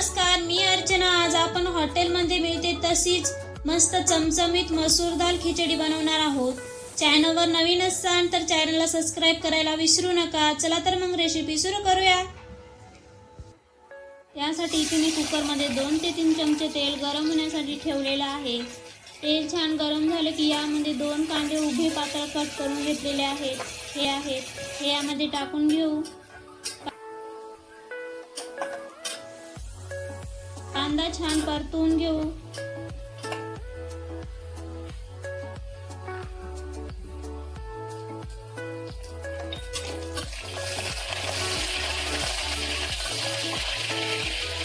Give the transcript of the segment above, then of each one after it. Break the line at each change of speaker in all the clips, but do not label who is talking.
नमस्कार मी अर्चना. आज आपण हॉटेलमध्ये मिळते तशीच मस्त चमचमीत मसूर दाल खिचडी बनवणार आहोत. चॅनलवर नवीन असाल तर चॅनलला सबस्क्राईब करायला विसरू नका. चला तर मग रेसिपी सुरू करूया. यासाठी इथे मी कुकरमध्ये दोन ते तीन चमचे तेल गरम होण्यासाठी ठेवलेलं आहे. तेल छान गरम झालं की यामध्ये दोन कांदे उभे पातळ कट करून घेतलेले आहेत हे आहेत. हे यामध्ये टाकून घेऊ. कांदा छान परतून घेऊ.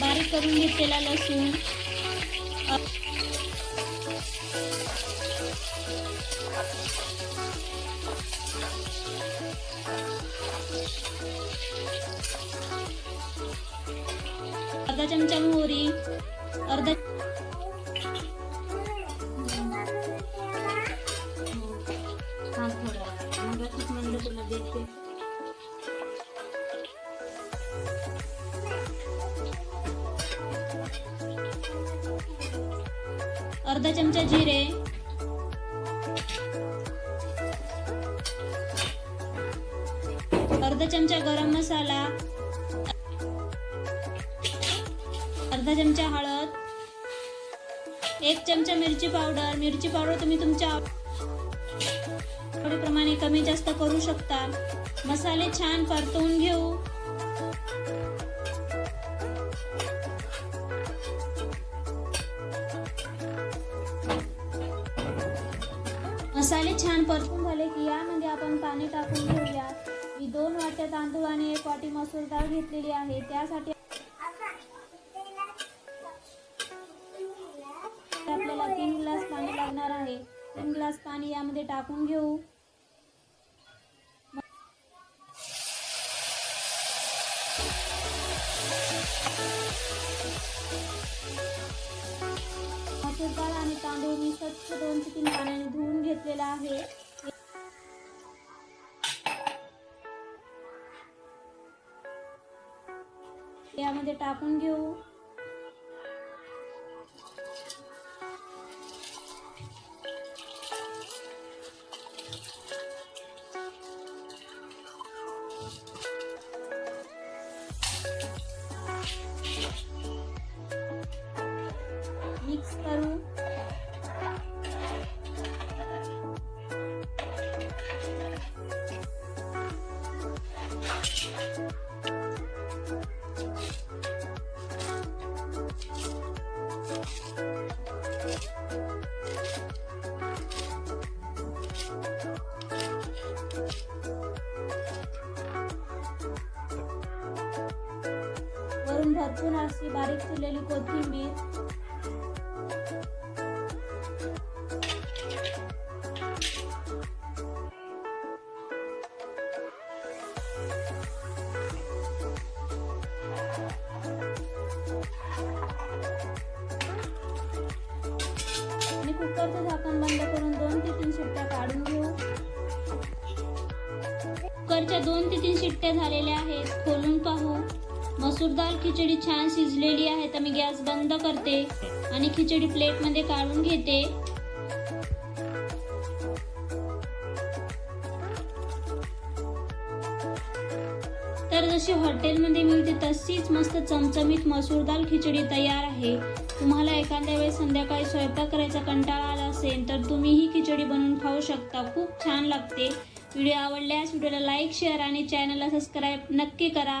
बारीक करून घेतलेला लसूण. अर्धा चमचा मोहरी अर्धा अर्धा चमचा जिरे. अर्धा चमचा गरम मसाला. अर्धा चमचा हळद एक चमचा मिरची पावडर. मिरची पावडर तुम्ही तुमच्या प्रमाणे कमी जास्त करू शकता. मसाले छान परतवून घेऊ. मसाले छान परतून झाले की यामध्ये आपण पाणी टाकून घेऊया. मी दोन वाट्या तांदूळ आणि एक वाटी मसूर डाळ घेतलेली आहे. त्यासाठी लागणार आहे. दोन ग्लास पाणी यामध्ये टाकून घेऊ. मसूर डाळ आणि तांदूळ मी स्वच्छ दोन ते तीन पाण्याने धुवून घेतलेला आहे. यामध्ये टाकून घेऊ. मिक्स करू? वरून भरपूर अशी बारीक चिरलेली कोथिंबीर. आणि कुकरचं झाकण बंद करून दोन ते तीन शिट्ट्या काढून घेऊ. कुकरच्या दोन ते तीन शिट्ट्या झालेल्या आहेत. खोलून पाहू. मसूर दाल खिचडी छान शिजलेली आहे तर मी गॅस बंद करते आणि खिचडी प्लेटमध्ये काढून घेते. तर जशी हॉटेलमध्ये मिळते तशीच मस्त चमचमीत मसूर दाल खिचडी तयार आहे. तुम्हाला एखाद्या वेळेस संध्याकाळी स्वयंपाक करायचा कंटाळा आला असेल तर तुम्ही ही खिचडी बनवून खाऊ शकता. खूप छान लागते. व्हिडिओ आवडल्यास व्हिडिओला लाईक शेअर आणि चॅनलला सबस्क्राईब नक्की करा.